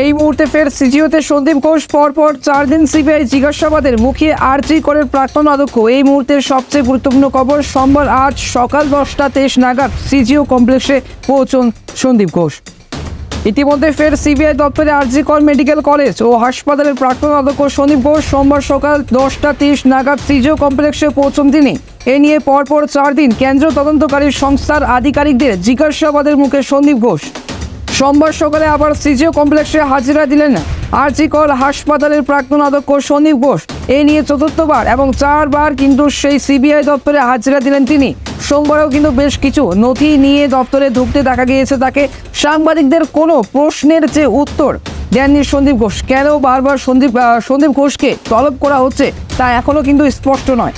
এই মুহূর্তে ফের সিজিওতে সন্দীপ ঘোষ, পরপর চার দিন সিবিআই জিজ্ঞাসাবাদের মুখে আরজি করের প্রাক্তন অধ্যক্ষ এই মুহূর্তের সবচেয়ে গুরুত্বপূর্ণ খবর, সোমবার আজ সকাল দশটা তেইশ নাগাদ সিজিও কমপ্লেক্সে পৌঁছন সন্দীপ ঘোষ। ইতিমধ্যে ফের সিবিআই দপ্তরে আরজি কর মেডিকেল কলেজ ও হাসপাতালের প্রাক্তন অধ্যক্ষ সন্দীপ ঘোষ সোমবার সকাল দশটা তিরিশ নাগাদ সিজিও কমপ্লেক্সে পৌঁছন তিনি। এ নিয়ে পরপর চার দিন কেন্দ্র তদন্তকারী সংস্থার আধিকারিকদের জিজ্ঞাসাবাদের মুখে সন্দীপ ঘোষ। সোমবার সকালে আবার সিজিও কমপ্লেক্সে হাজিরা দিলেন আরজি কর হাসপাতালের প্রাক্তন অধ্যক্ষ সন্দীপ ঘোষ। এ নিয়ে চতুর্থবার এবং চারবার কিন্তু সেই সিবিআই দপ্তরে হাজিরা দিলেন তিনি। সোমবারেও কিন্তু বেশ কিছু নথি নিয়ে দপ্তরে ঢুকতে দেখা গিয়েছে তাকে। সাংবাদিকদের কোনো প্রশ্নের যে উত্তর দেননি সন্দীপ ঘোষ। কেন বারবার সন্দীপ সন্দীপ ঘোষকে তলব করা হচ্ছে তা এখনও কিন্তু স্পষ্ট নয়।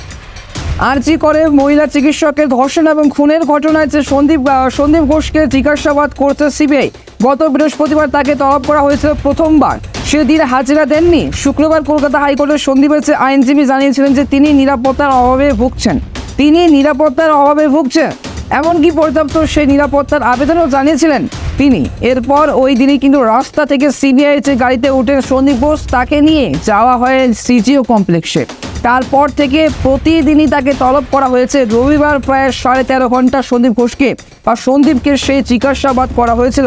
আরজি করে মহিলা চিকিৎসকের ধর্ষণ এবং খুনের ঘটনায় যে সন্দীপ সন্দীপ ঘোষকে জিজ্ঞাসাবাদ করছে সিবিআই। গত বৃহস্পতিবার তাকে তলব করা হয়েছিল প্রথমবার। সেদিন হাজিরা দেননি। শুক্রবার কলকাতা হাইকোর্টের সন্দীপের যে আইনজীবী জানিয়েছিলেন যে তিনি নিরাপত্তার অভাবে ভুগছেন। তিনি নিরাপত্তার অভাবে ভুগছেন। এমনকি পর্যাপ্ত সেই নিরাপত্তার আবেদনও জানিয়েছিলেন তিনি। এরপর ওই দিনই কিন্তু রাস্তা থেকে সিবিআই যে গাড়িতে উঠে সন্দীপ ঘোষ, তাকে নিয়ে যাওয়া হয় সিজিও কমপ্লেক্সে। তারপর থেকে প্রতিদিনই তাকে তলব করা হয়েছে। রবিবার প্রায় সাড়ে তেরো ঘণ্টা সন্দীপ ঘোষকে বা সন্দীপকে সেই জিজ্ঞাসাবাদ করা হয়েছিল।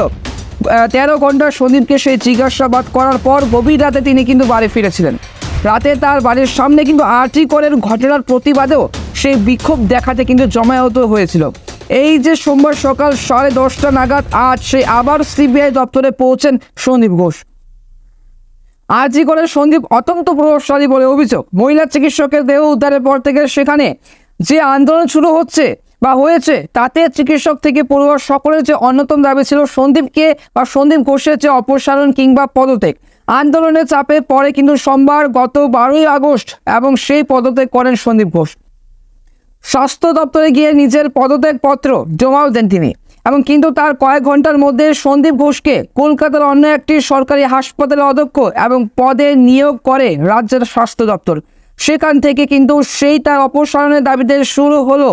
তেরো ঘণ্টা সন্দীপকে সেই জিজ্ঞাসাবাদ করার পর গভীর রাতে তিনি কিন্তু বাড়ি ফিরেছিলেন। রাতে তার বাড়ির সামনে কিন্তু আর্টি করের ঘটনার প্রতিবাদেও সেই বিক্ষোভ দেখাতে কিন্তু জমায়েত হয়েছিল। এই যে সোমবার সকাল সাড়ে দশটা নাগাদ আজ সে আবার সিবিআই দপ্তরে পৌঁছেন সন্দীপ ঘোষ। আরজি করে সন্দীপ অত্যন্ত প্রভাবশালী বলে অভিযোগ। মহিলা চিকিৎসকের দেহ উদ্ধারের পর থেকে সেখানে যে আন্দোলন শুরু হচ্ছে বা হয়েছে, তাতে চিকিৎসক থেকে পড়ুয়ার সকলের যে অন্যতম দাবি ছিল সন্দীপকে বা সন্দীপ ঘোষের যে অপসারণ কিংবা পদত্যাগ। আন্দোলনের চাপে পরে কিন্তু সোমবার গত বারোই আগস্ট এবং সেই পদত্যাগ করেন সন্দীপ ঘোষ। স্বাস্থ্য দপ্তরে গিয়ে নিজের পদত্যাগ পত্র জমাও দেন তিনি। এবং কিন্তু তার কয়েক ঘণ্টার মধ্যে সন্দীপ ঘোষকে কলকাতার অন্য একটি সরকারি হাসপাতালে অধ্যক্ষ এবং পদে নিয়োগ করে রাজ্যের স্বাস্থ্য দপ্তর। সেখান থেকে কিন্তু সেই তার অপসারণের দাবিতে শুরু হলো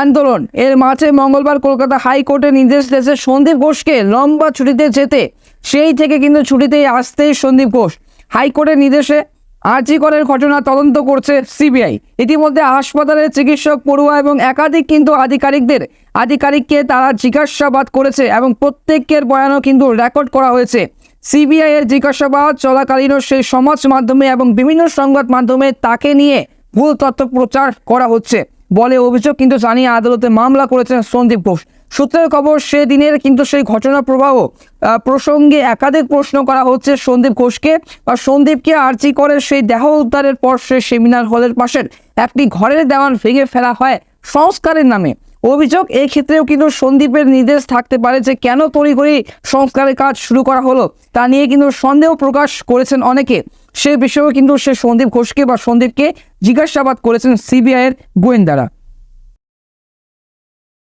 আন্দোলন। এর মাঝে মঙ্গলবার কলকাতা হাইকোর্টের নির্দেশ দিয়েছে সন্দীপ ঘোষকে লম্বা ছুটিতে যেতে। সেই থেকে কিন্তু ছুটিতে আসতেই সন্দীপ ঘোষ। হাইকোর্টের নির্দেশে আরজি করের ঘটনা তদন্ত করছে সিবিআই। ইতিমধ্যে হাসপাতালের চিকিৎসক পড়ুয়া এবং একাধিক কিন্তু আধিকারিকদের, আধিকারিককে তারা জিজ্ঞাসাবাদ করেছে এবং প্রত্যেকের বয়ানও কিন্তু রেকর্ড করা হয়েছে। সিবিআই এর জিজ্ঞাসাবাদ চলাকালীনও সেই সমাজ মাধ্যমে এবং বিভিন্ন সংবাদ মাধ্যমে তাকে নিয়ে ভুল তথ্য প্রচার করা হচ্ছে বলে অভিযোগ কিন্তু জানিয়ে আদালতে মামলা করেছেন সন্দীপ ঘোষ। সূত্রের খবর সেদিনের কিন্তু সেই ঘটনা প্রবাহ প্রসঙ্গে একাধিক প্রশ্ন করা হচ্ছে সন্দীপ ঘোষকে। বা সন্দীপকে আর্জি করে সেই দেহ উদ্ধারের পর সে সেমিনার হলের পাশের একটি ঘরের দেওয়াল ভেঙে ফেলা হয় সংস্কারের নামে। অভিযোগ এই ক্ষেত্রেও কিন্তু সন্দীপের নির্দেশ থাকতে পারে যে কেন তড়িঘড়ি সংস্কারের কাজ শুরু করা হলো, তা নিয়ে কিন্তু সন্দেহ প্রকাশ করেছেন অনেকে। সে বিষয়েও কিন্তু সে সন্দীপ ঘোষকে বা সন্দীপকে জিজ্ঞাসাবাদ করেছেন সিবিআইয়ের গোয়েন্দারা।